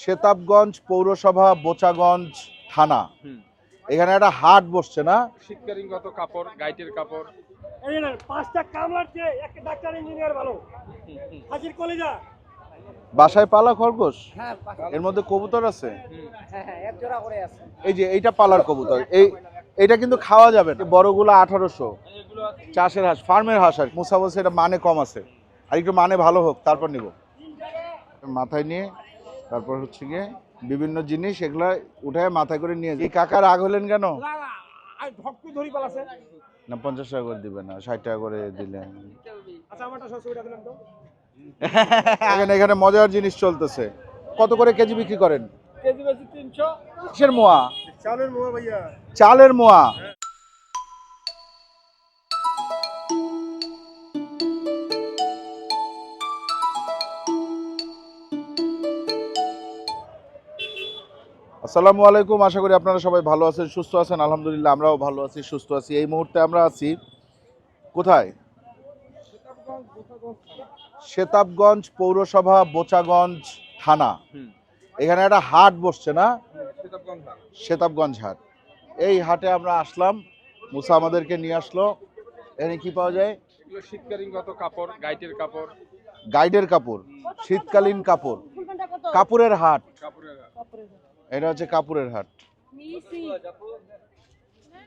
শেতাবগঞ্জ পৌরসভা বোচাগঞ্জ থানা। এখানে একটা হাট বসছে না? শীতকালীনগত কাপড় গাইটের কাপড়। এই না পাঁচটা কামলার চেয়ে একটা ডাক্তার ইঞ্জিনিয়ার ভালো। হাজির কলেজা। বাসায় পালা খরগোশ? এর মধ্যে কবুতর আছে? এই যে এইটা পালার কবুতর। এই এটা কিন্তু খাওয়া যাবে না। বড়গুলো আঠারোশো। চাষের হাঁস ফার্মের হাঁস আর মুসা বলছে এটা মানে কম আছে। আর একটু মানে ভালো হোক তারপর নিব। মাথায় নিয়ে। তারপর হচ্ছে গিয়ে বিভিন্ন জিনিস এগুলা উঠায় মাথায় করে নিয়ে এই কাকার আগ হলেন কেন? না পঞ্চাশ টাকা করে দিবেন না ষাট টাকা করে দিলেন। আচ্ছা এখানে এখানে মজার জিনিস চলতেছে। কত করে কেজি বিক্রি করেন? কেজি বেশি তিনশো। মোয়া? চালের মোয়া ভাইয়া। চালের মোয়া। আসসালামু আলাইকুম। আশা করি আপনারা সবাই ভালো আছেন সুস্থ আছেন। আলহামদুলিল্লাহ আমরাও ভালো আছি সুস্থ আছি। এই মুহূর্তে আমরা আছি কোথায়? শেতাবগঞ্জ পৌরসভা বোচাগঞ্জ থানা। এখানে একটা হাট বসছে না? শীতকালীন শেতাবগঞ্জ হাট। এই হাটে আমরা আসলাম। মুসা আমাদেরকে নিয়ে আসলো। এখানে কি পাওয়া যায়? এগুলো শীতকালীনগত কাপড় গাইটের কাপড়। গাইডের কাপড় শীতকালীন কাপড়। কাপড়ের হাট। কাপড়ের এটা হচ্ছে কাপড়ের হাট।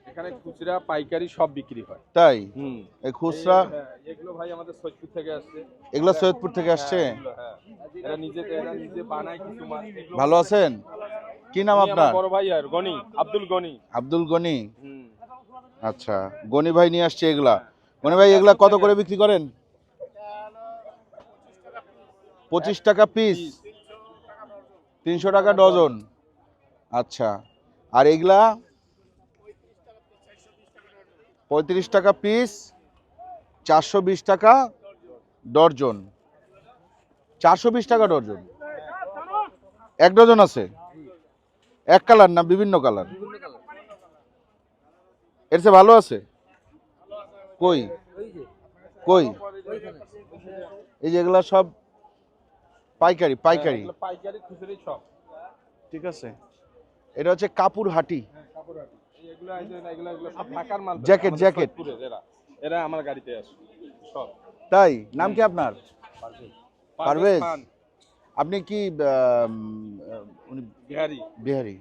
এখানে খুচরা পাইকারি সব বিক্রি হয়। তাই? হুম। এই খুচরা? এগুলো ভাই আমাদের সৈয়দপুর থেকে আসছে। এগুলো সৈয়দপুর থেকে আসছে? হ্যাঁ। এরা নিজে এরা নিজে বানায় কিছু মাছ। ভালো আছেন? কি নাম আপনার? বড় ভাই আর গনি আব্দুল গনি। আব্দুল গনি? আচ্ছা গনি ভাই নিয়ে আসছে এগুলা। গনি ভাই এগুলা কত করে বিক্রি করেন? পঁচিশ টাকা পিস। তিনশো টাকা ডজন। আচ্ছা। আর এগুলা? পঁয়ত্রিশ টাকা পিস চারশো বিশ টাকা ডর্জন। চারশো বিশ টাকা ডর্জন। এক ডজন আছে? এক কালার না বিভিন্ন কালার? এর চেয়ে ভালো আছে? কই? কই? এই যেগুলা সব পাইকারি পাইকারি। পাইকারি খুচরি সব। ঠিক আছে। এটা হচ্ছে কাপুর হাটি হ্যাঁ, জ্যাকেট, জ্যাকেট। এরা এরা আমার গাড়িতে আসে তাই? নাম কি আপনার? পারভেজ? আপনি কি উনি বিহারি। বিহারি?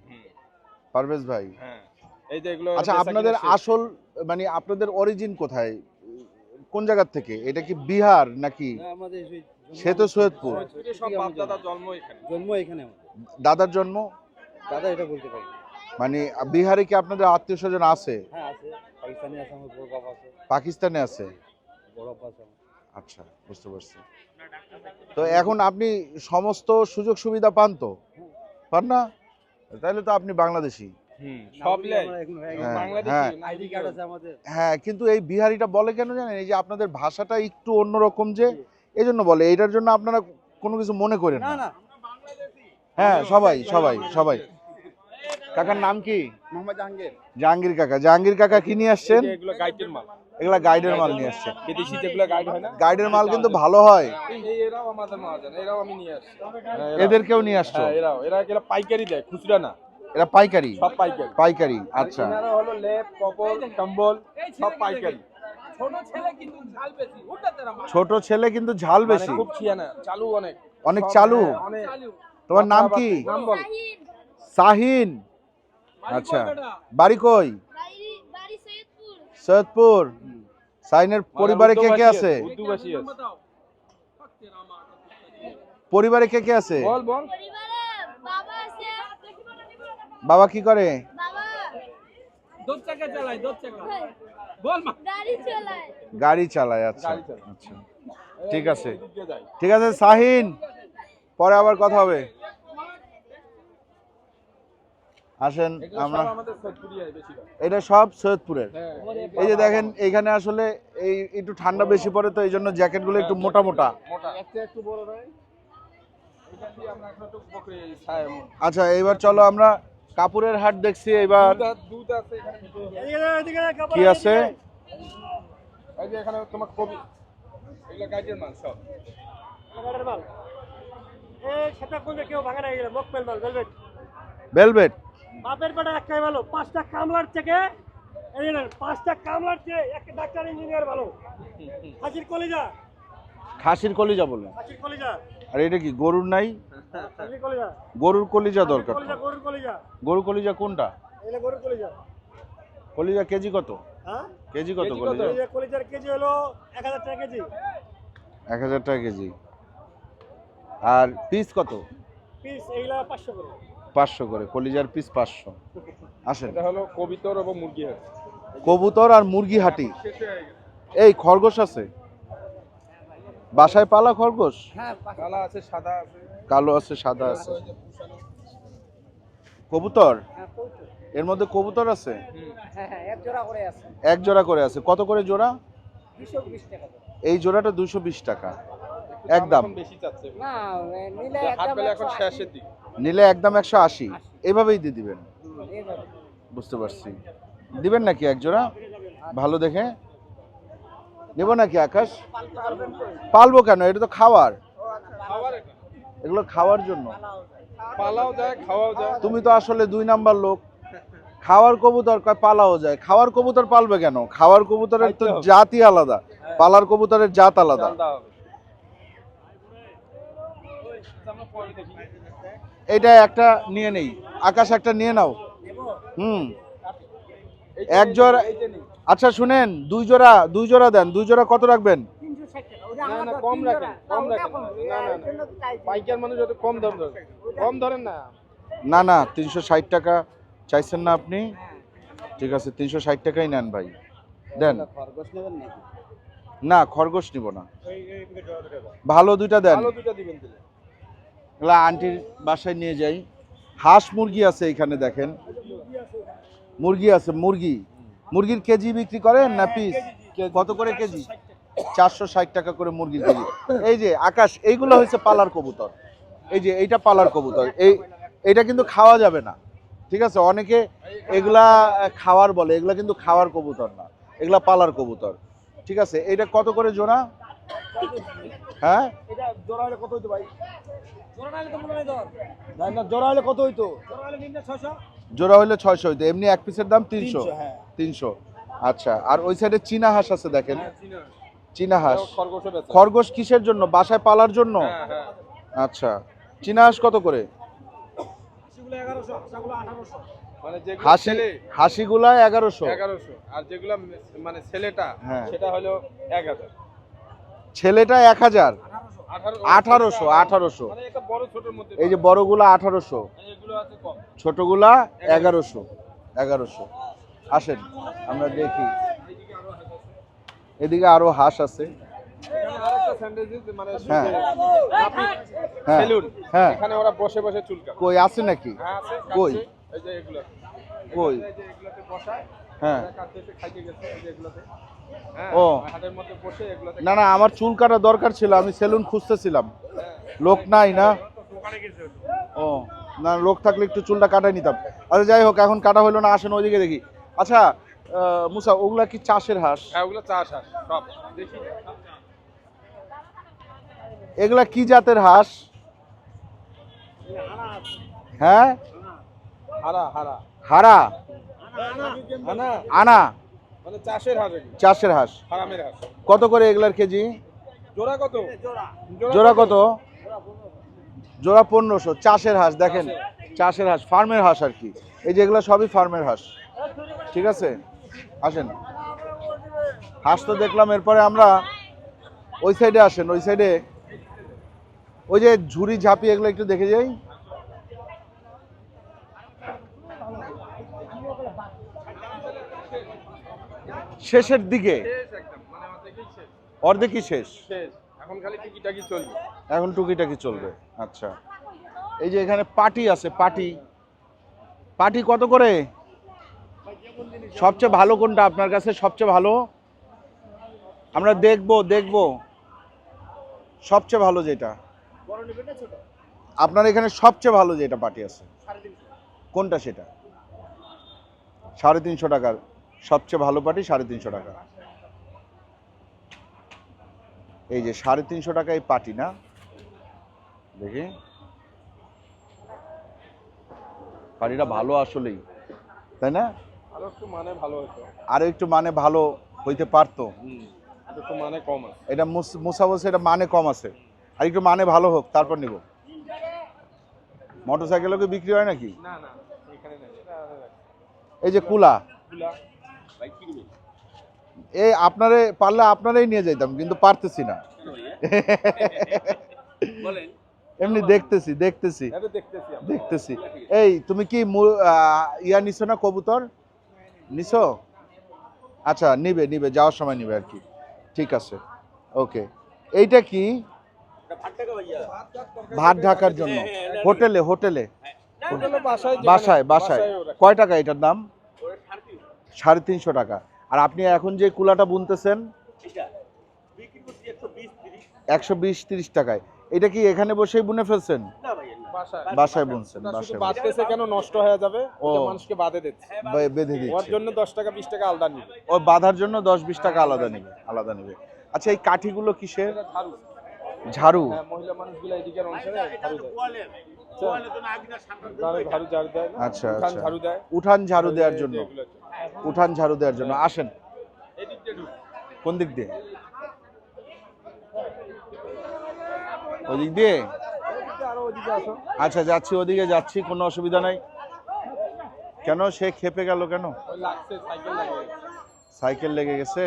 পারভেজ ভাই? হ্যাঁ। এই যে এগুলো আচ্ছা আপনাদের আসল মানে আপনাদের অরিজিন কোথায়? কোন জায়গার থেকে? এটা কি বিহার নাকি? আমাদের সে তো সৈয়দপুর। সৈয়দপুরে দাদার জন্ম? দাদা এটা বলতে পারি। মানে বিহারে কি আপনাদের আত্মীয় স্বজন আছে? হ্যাঁ আছে। পাকিস্তানি আছে আমার বড় বাবা আছে। পাকিস্তানে আছে? বড় বাবা আছে আচ্ছা বুঝতে পারছি। তো এখন আপনি সমস্ত সুযোগ সুবিধা পান তো? পান না? তাহলে তো আপনি বাংলাদেশি। হয়ে হ্যাঁ, হ্যাঁ। না আইডি কার্ড আছে আমাদের। হ্যাঁ কিন্তু এই বিহারিটা বলে কেন জানেন? এই যে আপনাদের ভাষাটা একটু অন্যরকম যে এই জন্য বলে। এইটার জন্য আপনারা কোনো কিছু মনে করেন না? না না হ্যাঁ সবাই সবাই সবাই। কাকার নাম কি? মোহাম্মদ জাহাঙ্গীর। জাহাঙ্গীর কাকা। জাহাঙ্গীর কাকা কি নিয়ে আসছেন? এগুলো গাইডের মাল। এগুলা গাইডের মাল নিয়ে আসছেন। বিদেশি যেগুলো গাইড হয় না? গাইডের মাল কিন্তু ভালো হয়। এই- এই এরাও আমাদের মহাজন এরাও আমি নিয়ে আসছি। হ্যাঁ, এদেরকেও নিয়ে আসছো? হ্যাঁ এরাও। এরা এরা পাইকারি দেয় খুচরা না। এরা পাইকারি? সব পাইকারি। পাইকারি আচ্ছা। এনারা হলো লেপ কপল কম্বল সব পাইকারি। ছোট ছেলে কিন্তু ঝাল মানে বেশি। খুব ছিয়ানা চালু অনেক। অনেক চালু? হ্যাঁ, অনেক তোমার নাম কি? নাম শাহিন। আচ্ছা। বাড়ি কই? বাড়ি বাড়ি সৈয়দপুর। সৈয়দপুর। সাইনের পরিবারে কে কে আছে? পরিবারে কে কে আছে? বল বল। পরিবারে বাবা কি করে? গাড়ি চালায়। গাড়ি আচ্ছা আচ্ছা। ঠিক আছে। ঠিক আছে শাহিন। পরে আবার কথা হবে। আসেন আমরা। এটা সব সৈয়দপুরের। হ্যাঁ এই যে দেখেন এইখানে আসলে এই একটু ঠান্ডা বেশি পড়ে তো এই জন্য জ্যাকেটগুলো একটু মোটা মোটা। মোটা। একটা একটু বড় নয় এটা দিয়ে আমরা এখন একটু বকরি ছায় আচ্ছা এবার চলো আমরা কাপুরের হাট দেখছি এবার দুধ আছে- দুধ আছে এখানে। এদিকে এদিকে কাপড় কি আছে এখানে তোমার কবি এগুলো গাইডের মাল সব। কাপড়ের মাল। এই সেটা কোনটা কেউ ভাঙে না গেলে মুখ পেল মাল ভেলভেট ভেলভেট বাপের বেটা একটাই ভালো পাঁচটা কামলার থেকে এই না পাঁচটা কামলার চেয়ে একটা ডাক্তার ইঞ্জিনিয়ার ভালো। হাজির কলিজা। খাসির কলিজা বললেন। হাজির কলিজা। আর এটা কি গরুর নাই? হাজির কলিজা। গরুর কলিজা দরকার। কলিজা গরুর কলিজা। গরু কলিজা কোনটা? এগুলো গরুর কলিজা। কলিজা কেজি কত? হ্যাঁ? কেজি কত কলিজা? কলিজা কলিজার কেজি হলো এক হাজার টাকা কেজি। এক হাজার টাকা কেজি। আর পিস কত? পাঁচশো করে। কলিজার পিস পাঁচশো। আসেন। এটা হলো কবিতর এবং মুরগি কবুতর আর মুরগি হাটি। হয়ে। এই খরগোশ আছে? বাসায় পালা খরগোশ? কালা আছে সাদা আছে। কালো আছে সাদা আছে। কবুতর? এর মধ্যে কবুতর আছে? হ্যাঁ হ্যাঁ এক জোড়া করে আছে। এক জোড়া করে আছে। কত করে জোড়া? এই জোড়াটা দুশো বিশ টাকা। একদম এখন বেশি চাচ্ছে। না নিলে একদম একশো আশি। এইভাবেই দিয়ে দিবেন। বুঝতে পারছি। দিবেন নাকি এক জোড়া? ভালো দেখে। নেব নাকি আকাশ? পালবো কেন? এটা তো খাওয়ার। এগুলো খাওয়ার জন্য। পালাও যায় খাওয়াও যায়। তুমি তো আসলে দুই নাম্বার লোক। খাওয়ার কবুতর কয়? পালাও যায়। খাওয়ার কবুতর পালবে কেন? খাওয়ার কবুতরের তো। জাতই আলাদা। পালার কবুতরের জাত আলাদা চান্দা হবে আমরা পরে দেখি এটা একটা নিয়ে নেই। আকাশ একটা নিয়ে নাও। হুম। এক জোড়া-। আচ্ছা শুনেন দুই জোড়া দুই জোড়া দেন। দুই জোড়া কত রাখবেন? না না কম রাখেন কম রাখেন। না না না। পাইকার মানুষ কম দাম ধরেন কম ধরেন না। না না তিনশো ষাট টাকা চাইছেন না আপনি? ঠিক আছে তিনশো ষাট টাকাই নেন ভাই। দেন। না খরগোশ নিব না। ভালো দুইটা দেন। দুটো দিবেন এগুলা আন্টির বাসায় নিয়ে যাই। হাঁস মুরগি আছে এখানে দেখেন। মুরগি আছে মুরগি। মুরগির কেজি বিক্রি করেন না পিস? কত করে কেজি? চারশো ষাট টাকা করে মুরগির কেজি। এই যে আকাশ এইগুলো হচ্ছে পালার কবুতর। এই যে এইটা পালার কবুতর। এই এটা কিন্তু খাওয়া যাবে না। ঠিক আছে? অনেকে এগুলা খাওয়ার বলে। এগুলা কিন্তু খাওয়ার কবুতর না। এগুলা পালার কবুতর। ঠিক আছে? এটা কত করে জোড়া? হ্যাঁ? এটা জোড়া হলে কত হইতো ভাই? জোড়া হলে তো মনে হয় দর না না জোড়া হলে কত হইতো? জোড়া হলে নিম্নে ছশো জোড়া হইলে ছয়শো হইতো এমনি এক পিসের দাম তিনশো। হ্যাঁ। তিনশো। আচ্ছা আর ওই সাইডে চীনা হাঁস আছে দেখেন। চীনা হাঁস। খরগোশ কিসের জন্য? বাসায় পালার জন্য? হ্যাঁ হ্যাঁ। আচ্ছা চীনা হাঁস কত করে? হাসিগুলো এগারোশো মানে যেগুলো হাসি ছেলে হাসিগুলা এগারোশো। এগারোশো। আর যেগুলো মানে ছেলেটা হ্যাঁ। সেটা হলো এক হাজার। ছেলেটা এক হাজার। আঠারোশো। আঠারোশো মানে এই যে বড়গুলা আঠারোশো। মানে ছোটগুলা এগারোশো। এগারোশো। আসেন আমরা দেখি। এদিকে আরও হাঁস আছে। মানে হ্যাঁ। হ্যাঁ। হ্যাঁ। এখানে ওরা বসে বসে কই আছে নাকি? কই? কই? হ্যাঁ। হ্যাঁ ও। এগুলোতে না না আমার চুল কাটা দরকার ছিল আমি সেলুন খুঁজতেছিলাম। লোক নাই না। ও না লোক থাকলে একটু চুলটা কাটাই নিতাম। আচ্ছা যাই হোক এখন কাটা হলো না আসেন ওইদিকে দেখি। আচ্ছা মুসা ওগুলা কি চাষের হাঁস? হ্যাঁ ওগুলো চাষ হাঁস সব। দেখি। এগুলা কি জাতের হাঁস? হ্যাঁ? হারা হারা। হারা। আনা। মানে চাষের হাঁস এগুলো। চাষের হাঁস। ফার্মের হাঁস। কত করে এগুলার কেজি? জোড়া কত? জোড়া। কত? জোড়া পনেরোশো। চাষের হাঁস দেখেন। চাষের। হাঁস ফার্মের হাঁস আর কি। এই যেগুলো সবই ফার্মের হাঁস। ঠিক আছে? আসেন। হাঁস তো দেখলাম এরপরে আমরা ওই সাইডে আসেন। ওই সাইডে ওই যে ঝুড়ি ঝাঁপি এগুলো একটু দেখে যাই। শেষের দিকে? মানে অর্ধেকই শেষ। এখন খালি টিকিটাকি চলবে। এখন টুকিটাকি চলবে আচ্ছা। এই যে এখানে পাটি আছে পাটি। পাটি কত করে? সবচেয়ে ভালো কোনটা আপনার কাছে সবচেয়ে ভালো? আমরা দেখব দেখব। সবচেয়ে ভালো যেটা। আপনার এখানে সবচেয়ে ভালো যেটা পাটি আছে? কোনটা সেটা? সাড়ে তিনশো টাকার। সবচেয়ে ভালো পাটি সাড়ে তিনশো টাকা। এই যে সাড়ে তিনশো টাকা এই পাটি না? দেখি। পাটিটা ভালো আসলেই তাই না? আরও একটু মানে ভালো মানে হইতে পারতো। এটা মুসা বলছে এটা মানে কম আছে। আর একটু মানে ভালো হোক তারপর নিব। মোটরসাইকেলও কি বিক্রি হয় নাকি? এই যে কুলা। এই আপনারে পারলে আপনারাই নিয়ে যাইতাম কিন্তু পারতেছি না। এমনি দেখতেছি দেখতেছি দেখতেছি এই তুমি কি ইয়া নিছো না কবুতর? নিছো? আচ্ছা নিবে নিবে যাওয়ার সময় নিবে আর কি। ঠিক আছে ওকে। এইটা কি? ভাত ঢাকার জন্য। হোটেলে হোটেলে। হোটেলে বাসায় বাসায়। বাসায় কয় টাকা এটার দাম? সাড়ে তিনশো টাকা। আর আপনি এখন যে কুলাটা বুনতেছেন একশো বিশ তিরিশ। টাকায়। এটা কি এখানে বসেই বুনে ফেলছেন? বাসায়। বাসায় বুনছেন বাসায় বাঁধতেছে কেন নষ্ট হয়ে যাবে। ওটা মানুষকে বাঁধে দিচ্ছে। বে- বেঁধে ওর জন্য দশ টাকা বিশ টাকা আলাদা নিবে। ওই বাঁধার জন্য দশ বিশ টাকা আলাদা নেবে আলাদা নেবে। আচ্ছা এই কাঠিগুলো কিসের? ঝাড়ু। হ্যাঁ মহিলা মানুষগুলো এদিকের দেয়? আচ্ছা, উঠান আচ্ছা। ঝাড়ু দেয়। উঠান ঝাড়ু দেওয়ার জন্য। উঠান ঝাড়ু দেওয়ার জন্য। আসেন। কোন দিক দিয়ে? ওদিক দিয়ে? আচ্ছা যাচ্ছি, ওদিকে যাচ্ছি, কোনো অসুবিধা নাই। কেন? সে খেপে গেল কেন? সাইকেল লেগে গেছে।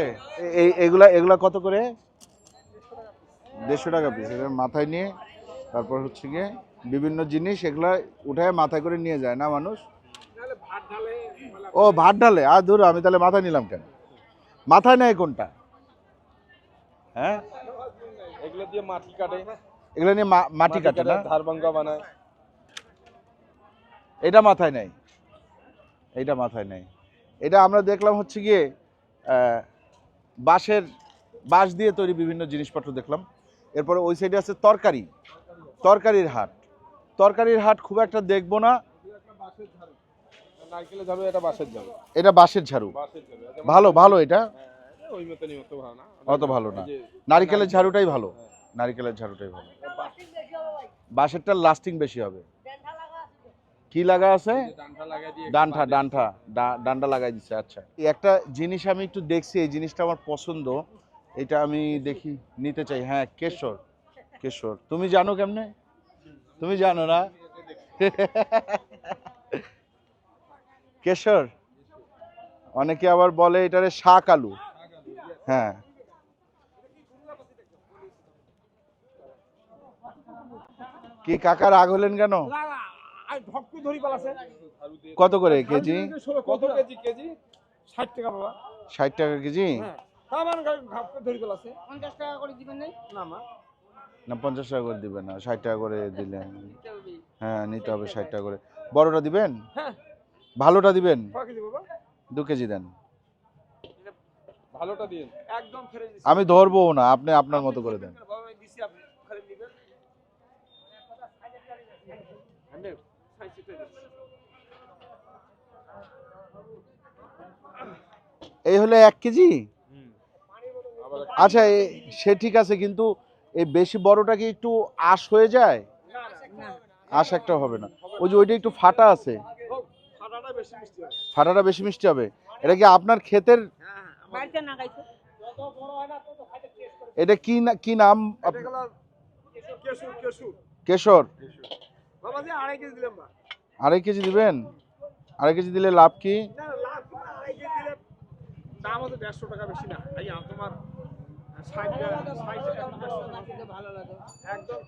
এই এগুলা এগুলা কত করে? দেড়শো টাকা পিস মাথায় নিয়ে। তারপর হচ্ছে গিয়ে বিভিন্ন জিনিস এগুলা উঠায় মাথায় করে নিয়ে যায় না মানুষ? ও ভাত ঢালে? আর ধরো আমি তাহলে মাথায় নিলাম কেন? মাথায় নেয় কোনটা? হ্যাঁ? এগুলো দিয়ে মাটি কাটে। এগুলো নিয়ে মাটি কাটে না? ধার ভাঙ্গা বানায়। এটা মাথায় নেই এইটা মাথায় নেই এটা আমরা দেখলাম হচ্ছে গিয়ে বাঁশের বাঁশ দিয়ে তৈরি বিভিন্ন জিনিসপত্র দেখলাম। এরপরে ওই সাইডে আছে তরকারি। তরকারির হাট। তরকারির হাট খুব একটা দেখব না। নারকেলের ঝাড়ু এটা বাঁশের ঝাড়ু। এটা বাঁশের ঝাড়ু? বাঁশের ঝাড়ু এটা ভালো ভালো এটা? হ্যাঁ, ওই মতনই অত ভালো না। অত ভালো না। নারিকেলের ঝাড়ুটাই ভালো। নারিকেলের ঝাড়ুটাই ভালো। বাঁশেরটা লাস্টিং বেশি হবে। কি লাগা আছে? ডান্ডা লাগাই দিয়ে ডান্ঠা ডান্ঠা ডান্ডা লাগাই দিচ্ছে আচ্ছা। এই একটা জিনিস আমি একটু দেখছি এই জিনিসটা আমার পছন্দ। এটা আমি দেখি নিতে চাই। হ্যাঁ কেশর। কেশর। তুমি জানো কেমনে? তুমি জানো না? কেশর? অনেকে আবার বলে এটারে শাক আলু। হ্যাঁ। কি কাকা রাগ হলেন কেন? কত করে কেজি? কত কেজি কেজি? ষাট টাকা বাবা। ষাট টাকা কেজি? হ্যাঁ না পঞ্চাশ টাকা করে দিবেন না ষাট টাকা করে দিলেন হ্যাঁ নিতে হবে ষাট টাকা করে। বড়টা দিবেন? হ্যাঁ। ভালোটা দিবেন? দু কেজি দেন। ভালোটা দিন একদম আমি ধরবো না আপনি আপনার মতো করে দেন। এই হলো এক কেজি? আচ্ছা সে ঠিক আছে কিন্তু এই বেশি বড়টা কি একটু আশ হয়ে যায়? আশ একটা হবে না। ওই যে ওইটা একটু ফাটা আছে। ফাটাটা বেশি মিষ্টি হবে। এটা কি আপনার ক্ষেতের? বাড়িতে না গাইছে এটা কি না কি নাম কেশর আড়াই কেজি দিলাম বা কেজি দিবেন? আড়াই কেজি দিলে লাভ কি? না লাভ আড়াই কেজি দিলে দাম হচ্ছে দেড়শো টাকা বেশি না। এই আম তোমার ষাট টাকা ষাট টাকা ভালো লাগে একদম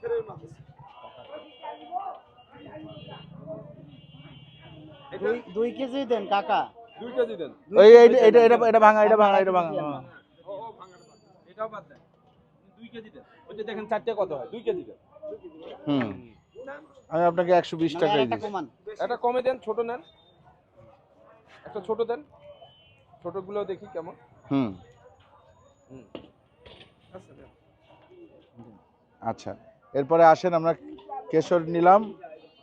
দুই দুই কেজি দেন কাকা। দুই কেজি দেন। ওই এটা এটা এটা এটা ভাঙা এটা ভাঙা এটা ভাঙা। ও ও ভাঙাটা এটাও বাদ দেন। দুই কেজি দেন। ওই যে দেখেন চারটে কত হয়? দুই কেজি দেন। হুম। আমি আপনাকে একশো বিশ মানে টাকাই দিচ্ছি। কমান। একটা কমে দেন ছোট নেন। একটা ছোট দেন। ছোটগুলো দেখি কেমন। হুম। হুম। আচ্ছা। এরপরে আসেন আমরা কেশর নিলাম।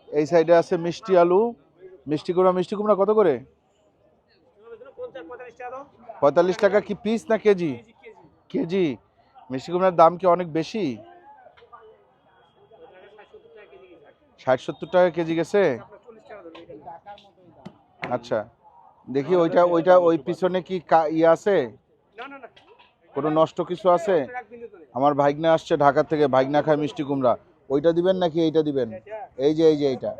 এই সাইডে আছে মিষ্টি আলু। মিষ্টি কুমড়া মিষ্টি কুমড়া কত করে? পঁয়তাল্লিশ টাকা কি পিস না কেজি? কেজি। মিষ্টি কুমড়ার দাম কি অনেক বেশি? ষাট সত্তর টাকা কেজি গেছে? আচ্ছা দেখি ওইটা ওইটা ওই পিছনে কি ইয়ে আছে? কোনো নষ্ট কিছু আছে। আমার ভাইগনা আসছে ঢাকা থেকে ভাইগনা খায় মিষ্টি কুমড়া। ওইটা দিবেন নাকি এইটা দিবেন? এই যে এই যে এইটা।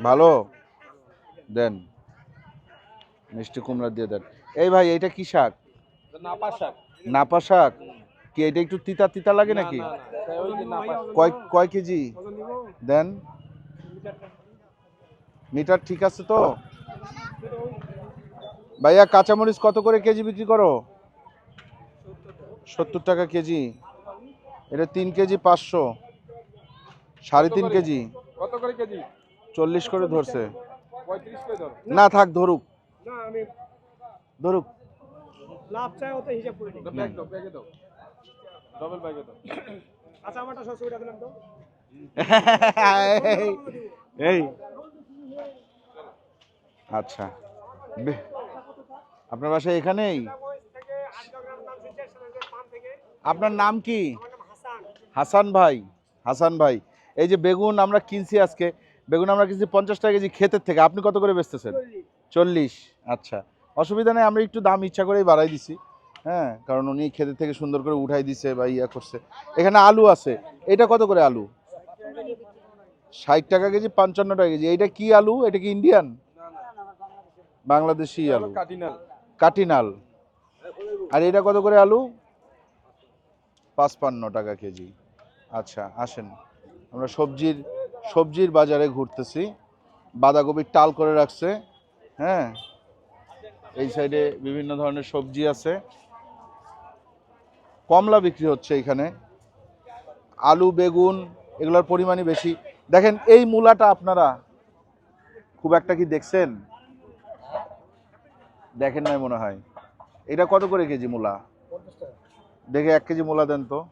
ভালো? দেন। মিষ্টি কুমড়া দিয়ে দেন। এই ভাই এইটা কি শাক? নাপা শাক। নাপা শাক? কি এটা একটু তিতা তিতা লাগে নাকি? কয় কয় কেজি? দেন। মিটার ঠিক আছে তো? ভাইয়া কাঁচামরিচ কত করে কেজি বিক্রি করো? সত্তর টাকা কেজি। এটা তিন কেজি পাঁচশো। সাড়ে তিন কেজি। কত করে কেজি? চল্লিশ করে ধরছে। না থাক ধরুক। ধরুক। লাভ চাই ওতে হিসাব করে নিই। ব্যাগ দাও ব্যাগে দাও। ডবল ব্যাগে দাও। আচ্ছা এই, আচ্ছা। আপনার বাসা এখানেই? আপনার নাম কি? হাসান ভাই হাসান ভাই। এই যে বেগুন আমরা কিনছি আজকে বেগুন আমরা কিনছি পঞ্চাশ টাকা কেজি ক্ষেতের থেকে। আপনি কত করে বেচতেছেন? চল্লিশ। আচ্ছা। অসুবিধা নেই আমরা একটু দাম ইচ্ছা করেই বাড়াই দিছি। হ্যাঁ কারণ উনি ক্ষেতের থেকে সুন্দর করে উঠাই দিছে বা ইয়া করছে। এখানে আলু আছে। এটা কত করে আলু? ষাট টাকা কেজি পঞ্চান্ন টাকা কেজি। এইটা কি আলু? এটা কি ইন্ডিয়ান? বাংলাদেশি আলু। কাটিনাল। কাটিনাল। আর এটা কত করে আলু? পাঁচপান্ন টাকা কেজি। আচ্ছা আসেন। আমরা সবজির সবজির বাজারে ঘুরতেছি। বাঁধাকপির টাল করে রাখছে। হ্যাঁ? এই সাইডে বিভিন্ন ধরনের সবজি আছে। কমলা বিক্রি হচ্ছে এখানে। আলু, বেগুন, এগুলোর পরিমাণই বেশি। দেখেন, এই মূলাটা আপনারা খুব একটা কি দেখছেন? দেখেন নাই মনে হয়। এটা কত করে কেজি মূলা? দেখে এক কেজি মূলা দেন তো।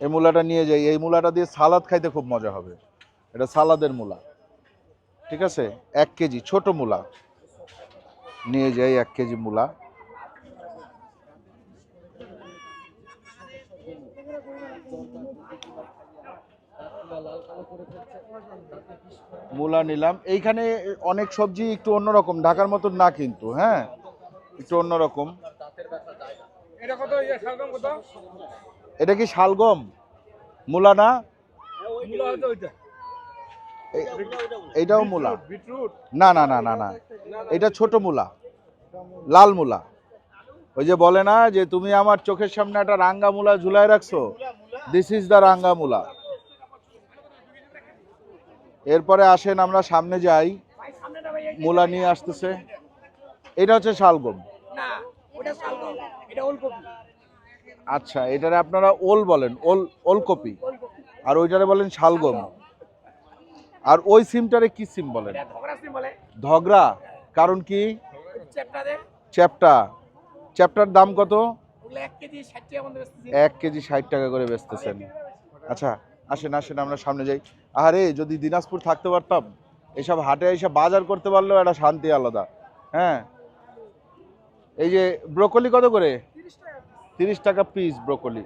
এই মূলাটা নিয়ে যাই, এই মূলাটা দিয়ে সালাদ খাইতে খুব মজা হবে। এটা সালাদের মূলা। ঠিক আছে? এক কেজি, ছোট মূলা। নিয়ে যাই এক কেজি মূলা। মূলা নিলাম। এইখানে অনেক সবজি একটু অন্যরকম, ঢাকার মতন না কিন্তু হ্যাঁ? একটু অন্যরকম। এটা কি শালগম? মূলা না মূলা হয়তো ওইটা। এ- এইটাও মূলা। না না না না না। এটা ছোট মূলা। লাল মূলা। ওই যে বলে না যে তুমি আমার চোখের সামনে একটা রাঙ্গা মূলা ঝুলাই রাখছো? দিস ইজ দ্য রাঙ্গা মূলা। এরপরে আসেন আমরা সামনে যাই। মূলা নিয়ে আসতেছে। এটা হচ্ছে শালগম। না ওটা শালগম। এটা ওলকপি। আচ্ছা এটারে আপনারা ওল বলেন ওল ওলকপি আর ওইটারে বলেন শালগম। আর ওই সিমটারে কি সিম বলেন? ধগরা কারণ কি? চ্যাপটা চ্যাপটার দাম কত? এক কেজি ষাট টাকা এক কেজি ষাট টাকা করে বেচতেছেন। আচ্ছা আসেন আসেন আমরা সামনে যাই। আরে যদি দিনাজপুর থাকতে পারতাম এসব হাটে এসে বাজার করতে পারলেও একটা শান্তি আলাদা। হ্যাঁ? এই যে ব্রোকলি কত করে? তিরিশ টাকা পিস ব্রোকলি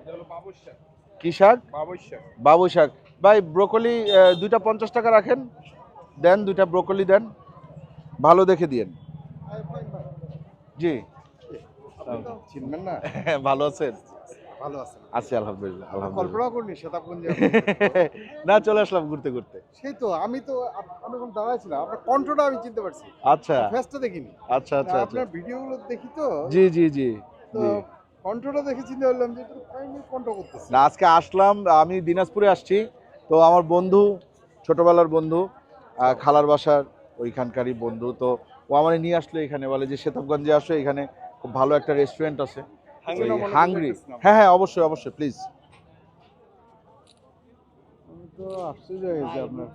কি শাক? বাবু শাক। ভাই ব্রোকলি দুইটা পঞ্চাশ টাকা রাখেন। দেন দুইটা ব্রোকলি দেন। ভালো দেখে দিয়েন। জি। চিনবেন না? ভালো আছেন? ভালো আছেন। আছি আলহামদুলিল্লাহ কল্পনা না চলে আসলাম ঘুরতে ঘুরতে। সেই তো আমি তো আমি এখন দাঁড়াইছিলাম। আপনার কণ্ঠটা আমি চিনতে পারছি। আচ্ছা। ফেসটা দেখিনি। আচ্ছা আচ্ছা আচ্ছা। আপনার ভিডিওগুলো দেখি তো? জি জি জি। কণ্ঠটা দেখে চিন্তা করলাম যে কণ্ঠ করতেছে? না আজকে আসলাম আমি দিনাজপুরে আসছি। তো আমার বন্ধু ছোটবেলার বন্ধু খালার বাসার ওইখানকারই বন্ধু। তো ও আমার নিয়ে আসলো এখানে বলে যে সেতাবগঞ্জে আসো এখানে খুব ভালো একটা রেস্টুরেন্ট আছে। হাংরি হ্যাঁ হ্যাঁ অবশ্যই অবশ্যই প্লিজ আমি তো আশ্চর্য গেছি আপনার।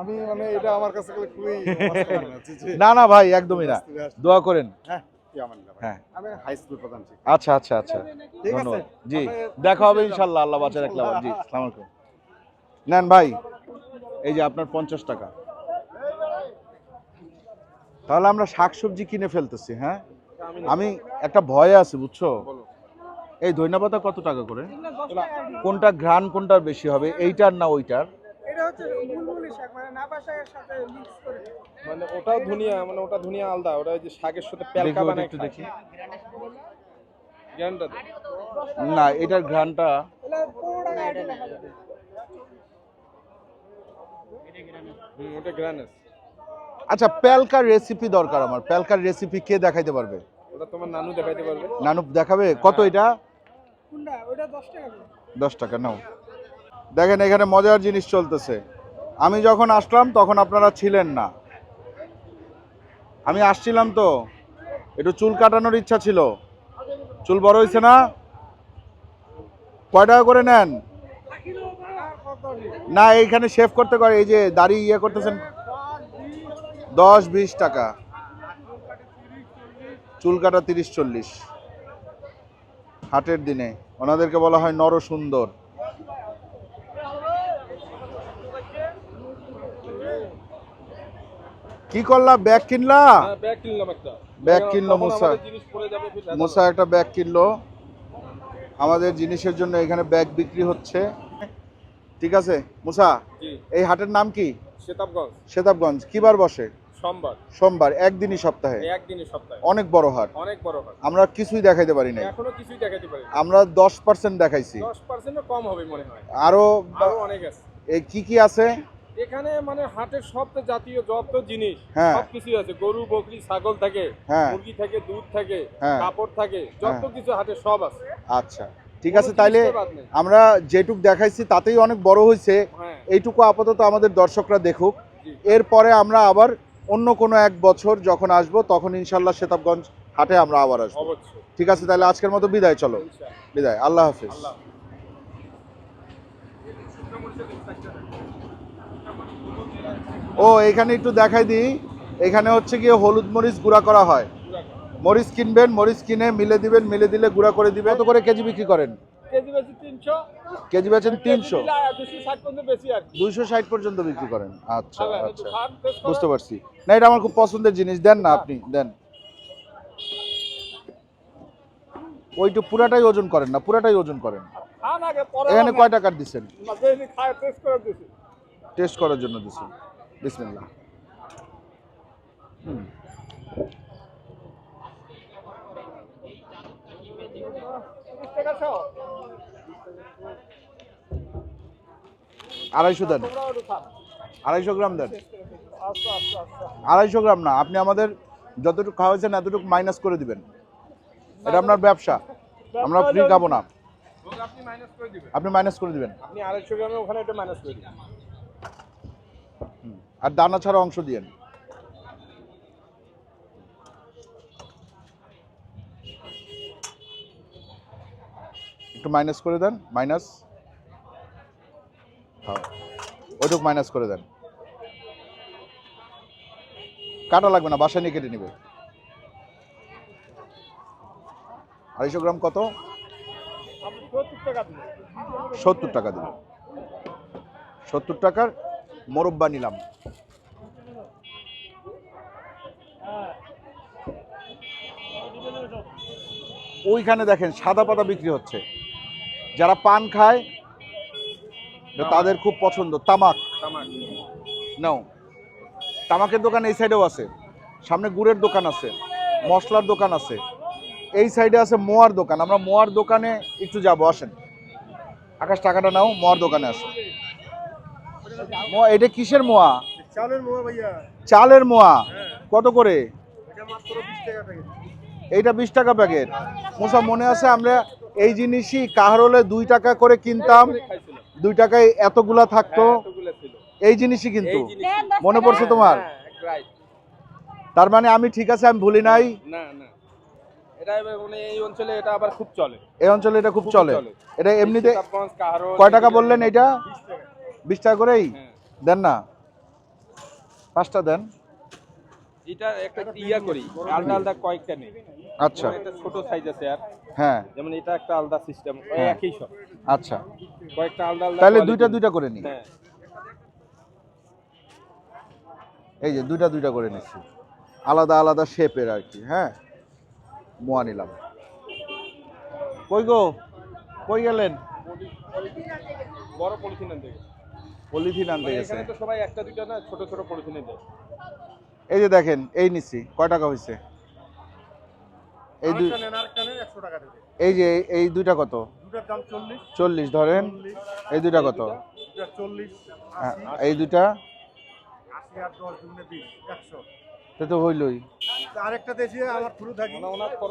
আমি মানে এটা আমার কাছে খুবই না না ভাই একদমই না। দোয়া করেন। হ্যাঁ। হ্যাঁ। আমি হাই স্কুল প্রধান আচ্ছা আচ্ছা আচ্ছা। ধন্যবাদ। জি দেখা হবে ইনশাল্লাহ আল্লাহ বাচ্চা রাখলাম জি সালাম আলাইকুম। নেন ভাই এই যে আপনার পঞ্চাশ টাকা। তাহলে আমরা শাকসবজি কিনে ফেলতেছি হ্যাঁ? আমি একটা ভয়ে আছি বুঝছ? এই ধইনা পাতা কত টাকা করে? কোনটা ঘ্রাণ কোনটার বেশি হবে? এইটার না ওইটার? হচ্ছে মুলমুলি শাক মানে নাপা সাথে মিক্স করে মানে ওটাও ধুনিয়া মানে ওটা ধুনিয়া আলাদা ওটা ওই যে শাকের সাথে পেলকা বানায় একটু দেখি। দে। না এটার ওটা গ্রানেস। আচ্ছা প্যালকার রেসিপি দরকার আমার। প্যালকার রেসিপি কে দেখাইতে পারবে? ওটা তোমার নানু দেখাইতে পারবে। নানু দেখাবে? কত এটা? কোনটা ওটা দশ টাকা করে। দশ টাকা নাও। দেখেন, এখানে মজার জিনিস চলতেছে। আমি যখন আসলাম, তখন আপনারা ছিলেন না। আমি আসছিলাম তো, একটু চুল কাটানোর ইচ্ছা ছিল। চুল বড় হয়েছে না? কয় টাকা করে নেন? না, এইখানে শেভ করতে করে এই যে দাড়ি ইয়ে করতেছেন। দশ, বিশ টাকা। চুল কাটা তিরিশ, চল্লিশ। হাটের দিনে। ওনাদেরকে বলা হয় নর কি করলা? ব্যাগ কিনলা? হ্যাঁ ব্যাগ কিনলাম একটা। ব্যাগ কিনলো মুসা। মুসা একটা ব্যাগ কিনলো। আমাদের জিনিসের জন্য এখানে ব্যাগ বিক্রি হচ্ছে। ঠিক আছে? মুসা এই হাটের নাম কি? সেতাবগঞ্জ। সেতাবগঞ্জ। কিবার বসে? সোমবার। সোমবার একদিনই সপ্তাহে? অনেক বড় হাট। অনেক বড় হাট। আমরা কিছুই দেখাইতে পারি নাই। এখনও কিছুই দেখাতে পারি আমরা দশ পার্সেন্ট দেখাইছি। কম হবে মনে হয়। আরও আরও অনেক আছে। এই কি কি আছে? এখানে মানে হাটের সব তো জাতীয় যত জিনিস হ্যাঁ। সব কিছুই আছে। গরু বকরি ছাগল থাকে হ্যাঁ। মুরগি থাকে দুধ থাকে হ্যাঁ। কাপড় থাকে যত। কিছু হাটে সব আছে। আচ্ছা ঠিক আছে তাইলে। আমরা যেটুক দেখাইছি তাতেই অনেক বড় হয়েছে হ্যাঁ। এইটুকু আপাতত আমাদের দর্শকরা দেখুক। এরপরে আমরা আবার অন্য কোনো এক বছর যখন আসব তখন ইনশাল্লাহ সেতাবগঞ্জ হাটে আমরা আবার আসব। ঠিক আছে তাহলে আজকের মতো বিদায় চলো। বিদায় আল্লাহ হাফিজ। আল্লাহ ও এখানে একটু দেখাই দিই। এখানে হচ্ছে গিয়ে হলুদ মরিচ গুঁড়া করা হয়। মরিচ কিনবেন মরিচ কিনে মিলে দিবেন মিলে দিলে গুঁড়া করে দিবেন। কত করে কেজি বিক্রি করেন? কেজি বেচেন তিনশো। দুইশো ষাট পর্যন্ত বিক্রি করেন। আচ্ছা আচ্ছা। বুঝতে পারছি। না এটা আমার খুব পছন্দের জিনিস। দেন না আপনি দেন। ওইটু পুরাটাই ওজন করেন না পুরাটাই ওজন করেন। এখানে কয় টাকার দিচ্ছেন। টেস্ট করার জন্য দিচ্ছেন। সহ। আড়াইশো দেন। আড়াইশো গ্রাম দেন আচ্ছা, আচ্ছা, আচ্ছা। আড়াইশো গ্রাম না আপনি আমাদের যতটুকু খাওয়াইছেন এতটুকু মাইনাস করে দিবেন এটা আপনার ব্যবসা আমরা ফ্রি খাব না আপনি minus করে দিবেন। আপনি মাইনাস করে দিবেন আপনি আড়াইশো গ্রামে ওখানে এটা মাইনাস করে দিবেন। আর দানা ছাড়া অংশ দিয়েন একটু মাইনাস করে দেন মাইনাস হ্যাঁ ওইটুকু মাইনাস করে দেন। কাটা লাগবে না, বাসায় নিয়ে কেটে নিবে। আড়াইশো গ্রাম কত? সত্তর টাকা দিল সত্তর টাকার মোরব্বা নিলাম। ওইখানে দেখেন সাদা পাতা বিক্রি হচ্ছে। যারা পান খায় তাদের খুব পছন্দ। তামাক। নাও। তামাকের দোকান এই সাইডেও আছে। সামনে গুড়ের দোকান আছে মশলার দোকান আছে। এই সাইডে আছে মোয়ার দোকান। আমরা মোয়ার দোকানে একটু যাব আসেন। আকাশ টাকাটা নাও মোয়ার দোকানে আসো। মোয়া এটা কিসের মোয়া? চালের মোয়া ভাইয়া। চালের মোয়া। কত করে? এইটা বিশ টাকা প্যাকেট। মোসা মনে আছে আমরা এই জিনিসই কাহারলে দুই টাকা করে কিনতাম দুই টাকায় এতগুলা থাকতো হ্যাঁ। এই জিনিসই কিন্তু। মনে পড়ছে তোমার? হ্যাঁ, তার মানে আমি ঠিক আছে আমি ভুলি নাই? না না। এটা এবার মানে এই অঞ্চলে এটা আবার খুব চলে। এই অঞ্চলে এটা খুব চলে। চলে। এটা এমনিতে কয় টাকা বললেন এটা বিশ টাকা করেই? হ্যাঁ। দেন না। পাঁচটা দেন। এটা একটা ইয়া করি আলাদা আলাদা কয়েকটা নেই। আচ্ছা। একটা ছোট সাইজ আছে আর। হ্যাঁ। যেমন এটা একটা আলাদা সিস্টেম হ্যাঁ। একই সব। আচ্ছা। কয়েকটা আলাদা আলাদা তাহলে দুইটা দুইটা করে নিই হ্যাঁ। এই যে দুইটা দুইটা করে নিচ্ছি। আলাদা আলাদা শেপের আর কি হ্যাঁ? মোয়া নিলাম। কই গো? কই গেলেন? বড় পলিথিন থেকে পলিথিন আনতে গেছে। তো সবাই একটা দুইটা না ছোট ছোট পলিথিনে দেয়। এই যে দেখেন এই নিচ্ছি কয় টাকা হয়েছে এই দুই এই যে এই- দুইটা কত? চল্লিশ। ধরেন এই দুইটা কত? হ্যাঁ, এই দুইটা? সে তো হইলই।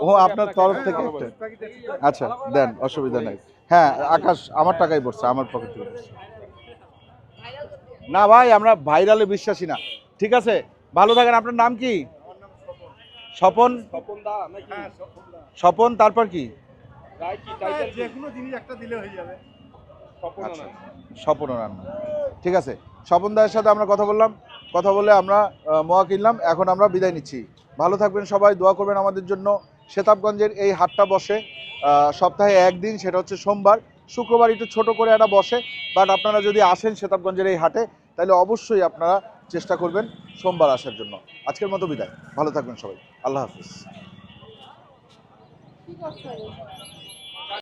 ও আপনার তরফ থেকে। আচ্ছা দেন অসুবিধা নাই। হ্যাঁ আকাশ আমার টাকাই পড়ছে আমার পকেট না ভাই আমরা ভাইরালে বিশ্বাসী না ঠিক আছে? ভালো থাকেন, আপনার নাম কি? স্বপন? স্বপন, তারপর কি? যাবে স্বপন আচ্ছা রান্না ঠিক আছে, স্বপন দায়ের সাথে আমরা কথা বললাম, কথা বলে আমরা মোয়া কিনলাম, এখন আমরা বিদায় নিচ্ছি। ভালো থাকবেন সবাই, দোয়া করবেন আমাদের জন্য। সেতাবগঞ্জের এই হাটটা বসে সপ্তাহে একদিন, সেটা হচ্ছে সোমবার। শুক্রবার একটু ছোট করে একটা বসে, বাট আপনারা যদি আসেন সেতাবগঞ্জের এই হাটে, তাহলে অবশ্যই আপনারা চেষ্টা করবেন সোমবার আসার জন্য। আজকের মতো বিদায়। ভালো থাকবেন সবাই। আল্লাহ হাফিজ।